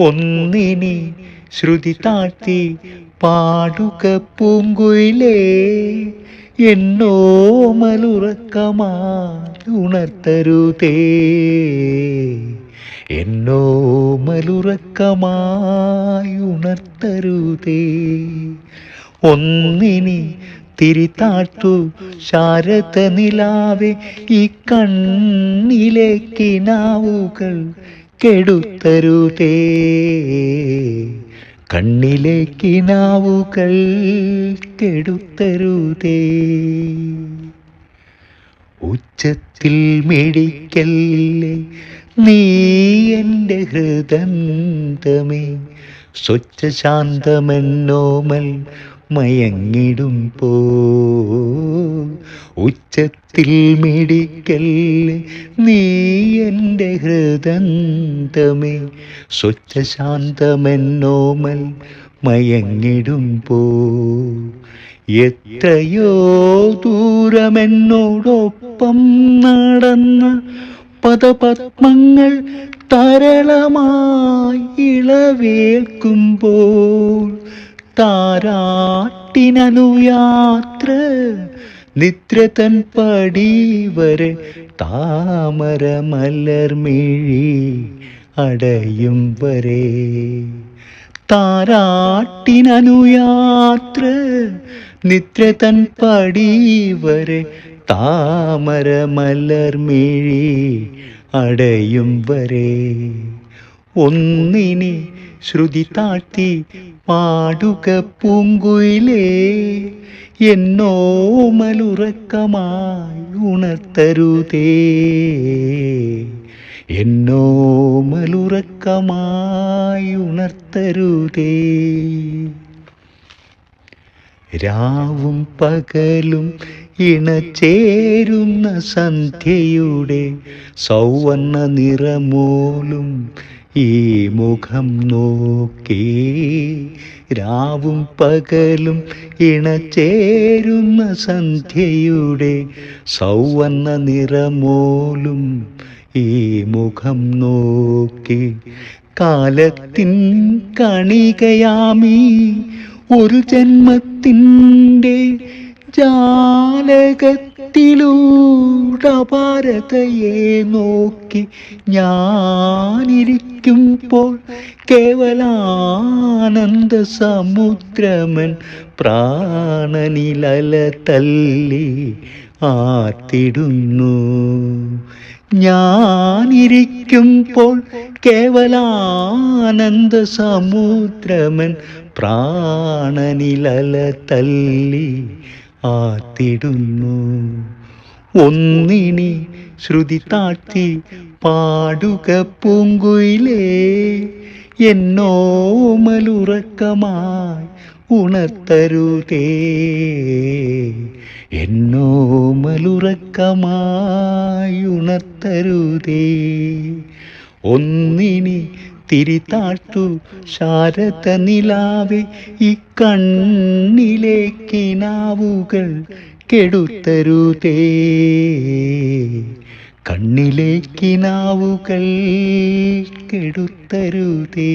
ഒന്നിനി ശ്രുതി താഴ്ത്തി പാടുക പൂങ്കുയിലേ എന്നോ മലുറക്കമായി ഉണർത്തരുതേ എന്നോ മലുറക്കമായി ഉണർത്തരുതേ ഒന്നിനി തിരിതാട്ടു ശാരദ നിലാവെ ഈ കണ്ണിലെ കിനാവുകൾ കെടുത്തരുതേ കണ്ണിലേക്ക് നാവുകൾ കെടുത്തരുതേ ഉച്ചത്തിൽ മേടിക്കല്ലേ നീ എന്റെ ഹൃദന്തമേ. സ്വച്ഛ ശാന്തമെന്നോമൽ മയങ്ങിടും പോ. ഉച്ചത്തിൽ മിടിക്കൽ നീ എന്റെ ഹൃദന്തമേ. സ്വച്ഛശാന്തമെന്നോമൽ മയങ്ങിടും പോ. എത്രയോ ദൂരമെന്നോടൊപ്പം നടന്ന പദപത്മങ്ങൾ തരളമായി ഇളവേൽക്കുമ്പോൾ താരാട്ടിനനുയാത്ര നിദ്ര തൻ പടി വരെ താമര മലർമിഴി അടയും വരെ. താരാട്ടിനനുയാത്ര നിദ്ര തൻ പടി വരെ താമര മലർമിഴി അടയും വരെ. ഒന്നിനി ശ്രുതി താഴ്ത്തി പാടുക പൂങ്കുയിലേ എന്നോമലുറക്കമായി ഉണർത്തരുതേ. എന്നോമലുറക്കമായി ഉണർത്തരുതേ. രാവും പകലും ഇണചേരുന്ന സന്ധ്യയുടെ സൗവർണ നിറമോലും ഈ മുഖം നോക്കി രാവും പകലും ഇണചേരുന്ന സന്ധ്യയുടെ സൗവർണ നിറമോലും ഈ മുഖം നോക്കി കാലത്തിൻ കണികയാമീ ഒരു ജന്മത്തിന്റെ ജാലകത്തിലൂടെ ഭാരതയെ നോക്കി ഞാനിരിക്കുമ്പോൾ കേവലാനന്ദ സമുദ്രമൻ പ്രാണനിലല തല്ലി ആർത്തിടുന്നു. ഞാനിരിക്കുമ്പോൾ കേവലാനന്ദ സമുദ്രമൻ പ്രാണനിലല തല്ലി ആത്തിടുന്നു ഒന്നിനി ശ്രുതി താഴ്ത്തി പാടുക പൂങ്കുയിലേ എന്നോമലുറക്കമായി ഉണർത്തരുതേ. എന്നോമലുറക്കമായി ഉണർത്തരുതേ. ഒന്നിനി തിരിതാട്ടു ശാരദ നിലാവെ ഈ കണ്ണിലെ കിനാവുകൾ കെടുത്തരുതേ. കണ്ണിലെ നാവുകൾ കെടുത്തരുതേ.